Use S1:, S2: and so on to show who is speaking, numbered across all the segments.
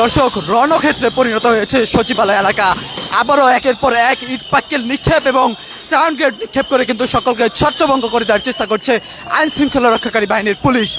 S1: দর্শক, রণক্ষেত্রে পরিণত হয়েছে সচিবালয় এলাকা। আবারও একের পর এক ইট পাক্কেল নিক্ষেপ এবং সাউন্ড গ্রেড নিক্ষেপ করে কিন্তু সকলকে ছত্রভঙ্গ করে দেওয়ার চেষ্টা করছে আইন শৃঙ্খলা রক্ষাকারী বাহিনীর পুলিশ।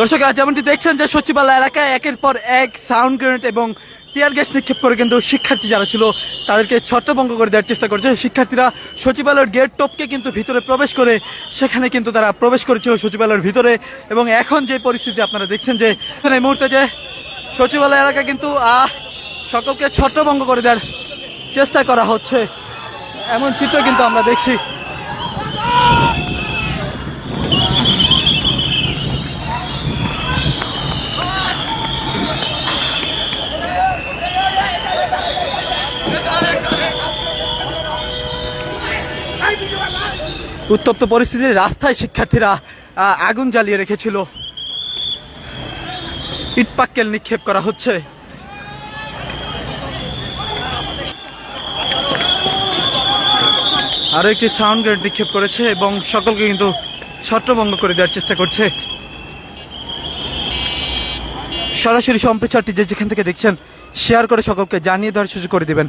S1: দর্শক যেমনটি দেখছেন যে সচিবালয় এলাকায় একের পর এক সাউন্ড গ্রেনেড এবং টিয়ার গ্যাস নিক্ষেপ করে কিন্তু শিক্ষার্থী যারা ছিল, তাদেরকে ছত্রভঙ্গ করে দেওয়ার চেষ্টা করছে। শিক্ষার্থীরা সচিবালয়ের গেট টপকে কিন্তু ভিতরে প্রবেশ করে, সেখানে কিন্তু তারা প্রবেশ করেছিল সচিবালয়ের ভিতরে। এবং এখন যে পরিস্থিতি আপনারা দেখছেন যে, এখানে এই মুহূর্তে যে সচিবালয় এলাকা কিন্তু সকলকে ছত্রভঙ্গ করে দেওয়ার চেষ্টা করা হচ্ছে। এমন চিত্র কিন্তু আমরা দেখছি। উত্তপ্ত পরিস্থিতির রাস্তায় শিক্ষার্থীরা আগুন জ্বালিয়ে রেখেছিল। ইটপাক্কেল নিক্ষেপ করা হচ্ছে। আরও একটি সাউন্ড গ্রেড নিক্ষেপ করেছে এবং সকলকে কিন্তু ছত্রভঙ্গ করে দেওয়ার চেষ্টা করছে। সরাসরি সম্প্রচারটি যে যেখান থেকে দেখছেন শেয়ার করে সকলকে জানিয়ে দেওয়ার সুযোগ করে দিবেন।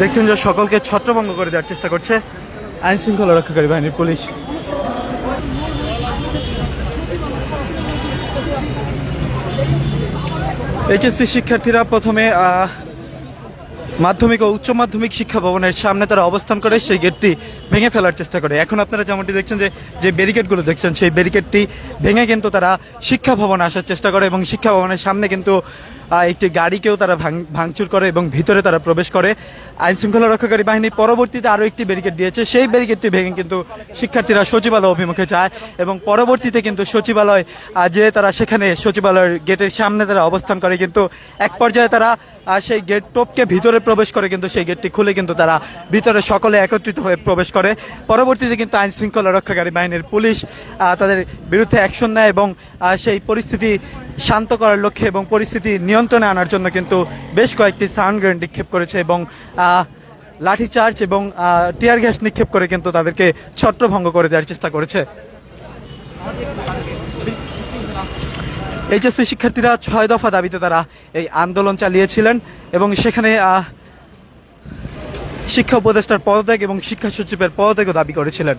S1: দেখছেন যে সকলকে ছত্রভঙ্গ করে দেওয়ার চেষ্টা করছে আইন শৃঙ্খলা রক্ষাকারী বাহিনীর পুলিশ। এইচএসসি শিক্ষার্থীরা প্রথমে মাধ্যমিক ও উচ্চ মাধ্যমিক শিক্ষা ভবনের সামনে তারা অবস্থান করে, সেই গেটটি ভেঙে ফেলার চেষ্টা করে। এখন আপনারা যেমনটি দেখছেন যে যে ব্যারিকেডগুলো দেখছেন, সেই ব্যারিকেডটি ভেঙে কিন্তু তারা শিক্ষা ভবনে আসার চেষ্টা করে এবং শিক্ষা ভবনের সামনে কিন্তু একটি গাড়িকেও তারা ভাঙ- ভাঙচুর করে এবং ভিতরে তারা প্রবেশ করে। আইন শৃঙ্খলা রক্ষাকারী বাহিনী পরবর্তীতে আরও একটি ব্যারিকেড দিয়েছে। সেই ব্যারিকেডটি ভেঙে কিন্তু শিক্ষার্থীরা সচিবালয় অভিমুখে যায় এবং পরবর্তীতে কিন্তু সচিবালয় যে তারা সেখানে সচিবালয়ের গেটের সামনে তারা অবস্থান করে কিন্তু এক পর্যায়ে তারা সেই গেট টোপকে ভিতরে প্রবেশ করে কিন্তু সেই গেটটি খুলে কিন্তু তারা ভিতরে সকলে একত্রিত হয়ে প্রবেশ করে। পরবর্তীতে কিন্তু আইন শৃঙ্খলা রক্ষাকারী বাহিনীর পুলিশ তাদের বিরুদ্ধে অ্যাকশন নেয় এবং সেই পরিস্থিতি শান্ত করার লক্ষ্যে এবং পরিস্থিতি নিয়ন্ত্রণে আনার জন্য কিন্তু বেশ কয়েকটি সাউন্ড নিক্ষেপ করেছে এবং আহ, লাঠিচার্জ এবং টিয়ার গ্যাস নিক্ষেপ করে কিন্তু তাদেরকে ছত্রভঙ্গ করে দেওয়ার চেষ্টা করেছে। এইচএসসি শিক্ষার্থীরা ছয় দফা দাবিতে তারা এই আন্দোলন চালিয়েছিলেন এবং সেখানে শিক্ষা উপদেষ্টার পদত্যাগ এবং শিক্ষা সচিবের পদত্যাগও দাবি করেছিলেন।